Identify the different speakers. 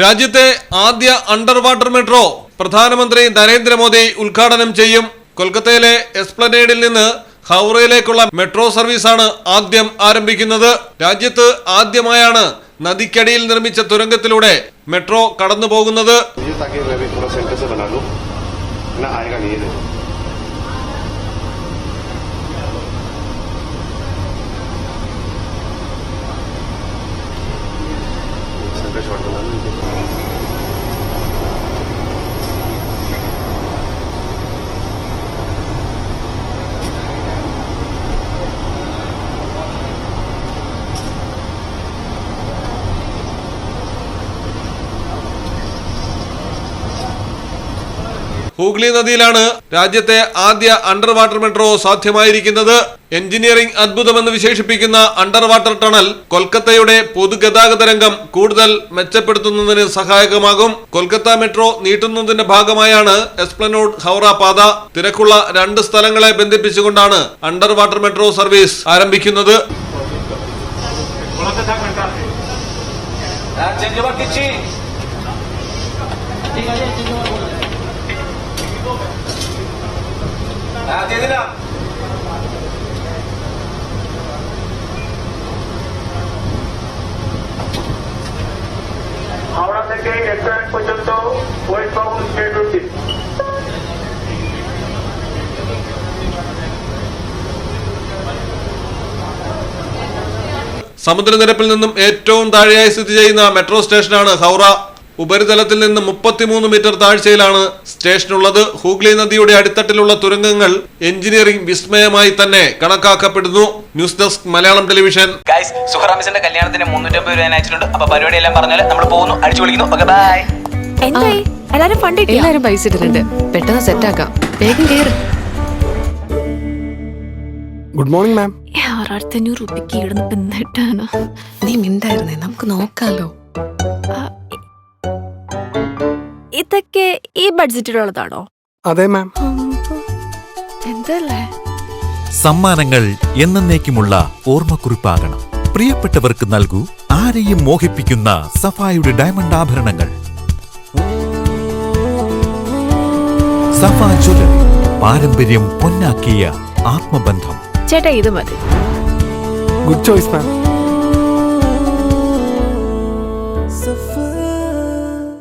Speaker 1: രാജ്യത്തെ ആദ്യ under water metro പ്രധാനമന്ത്രി നരേന്ദ്രമോദി ഉദ്ഘാടനം ചെയ്യും കൊൽക്കത്തയിലെ എസ്പ്ലനേഡിൽ നിന്ന് ഹൗറയിലേക്കുള്ള മെട്രോ സർവീസാണ് ആദ്യം ആരംഭിക്കുന്നത് രാജ്യത്ത് ആദ്യമായാണ് നദിക്കടിയിൽ നിർമ്മിച്ച തുരങ്കത്തിലൂടെ മെട്രോ കടന്നു പോകുന്നത് ഹൂഗ്ലി നദിയിലാണ് രാജ്യത്തെ ആദ്യ അണ്ടർ വാട്ടർ മെട്രോ സാധ്യമായിരിക്കുന്നത് എഞ്ചിനീയറിംഗ് അത്ഭുതമെന്ന് വിശേഷിപ്പിക്കുന്ന അണ്ടർ വാട്ടർ ടണൽ കൊൽക്കത്തയുടെ പൊതുഗതാഗത രംഗം കൂടുതൽ മെച്ചപ്പെടുത്തുന്നതിന് സഹായകമാകും കൊൽക്കത്ത മെട്രോ നീട്ടുന്നതിന്റെ ഭാഗമായാണ് എസ്പ്ലനോഡ് ഹൗറ പാത തിരക്കുള്ള രണ്ട് സ്ഥലങ്ങളെ ബന്ധിപ്പിച്ചുകൊണ്ടാണ് അണ്ടർ വാട്ടർ മെട്രോ സർവീസ് ആരംഭിക്കുന്നത് ঠিক আছে ആദ്യത്തില হাওড়া থেকে রেস্টুরেন্ট পর্যন্ত ওয়েলকাম স্টেট রুটি സമുദ്രനിരപ്പിൽ നിന്നും ഏറ്റവും താഴെയായി സ്ഥിതി ചെയ്യുന്ന മെട്രോ സ്റ്റേഷനാണ് ഹൗറ ഉപരിതലത്തിൽ നിന്ന് മുപ്പത്തിമൂന്ന് മീറ്റർ താഴ്ചയിലാണ് സ്റ്റേഷനുള്ളത് ഹൂഗ്ലി നദിയുടെ അടിത്തട്ടിലുള്ള തുരങ്കങ്ങൾ എഞ്ചിനീയറിംഗ് വിസ്മയമായി തന്നെ കണക്കാക്കപ്പെടുന്നു news desk Malayalam television guys സുഹറാമിസിന്റെ കല്യാണത്തിന് മുന്നൂറ്റമ്പത് രൂപ പരിപാടി എല്ലാം നമ്മൾ ബൈ എന്തായി
Speaker 2: ഫണ്ട് പൈസ ഇട്ടിട്ടുണ്ട് പെട്ടെന്ന് സെറ്റ് ആക്കാം വേഗം കേറ് ഗുഡ് മോർണിംഗ് മാം
Speaker 3: നീ മിണ്ടായിരുന്നേ നമുക്ക് നോക്കാലോ
Speaker 4: ഇതൊക്കെ ഈ ബഡ്ജറ്റിലുള്ളതാണോ അതെ മാം എന്തല്ലേ
Speaker 5: സമ്മാനങ്ങൾ എന്നേക്കുമുള്ള ഓർമ്മക്കുറിപ്പാകണം പ്രിയപ്പെട്ടവർക്ക് നൽകൂ ആരെയും മോഹിപ്പിക്കുന്ന സഫായുടെ ഡയമണ്ട് ആഭരണങ്ങൾ സഫ ജ്വല്ലറി പാരമ്പര്യം പൊന്നാക്കിയ ആത്മബന്ധം
Speaker 4: ചേട്ടാ ഇത് മതി
Speaker 2: ഗുഡ് ചോയ്സ് മാം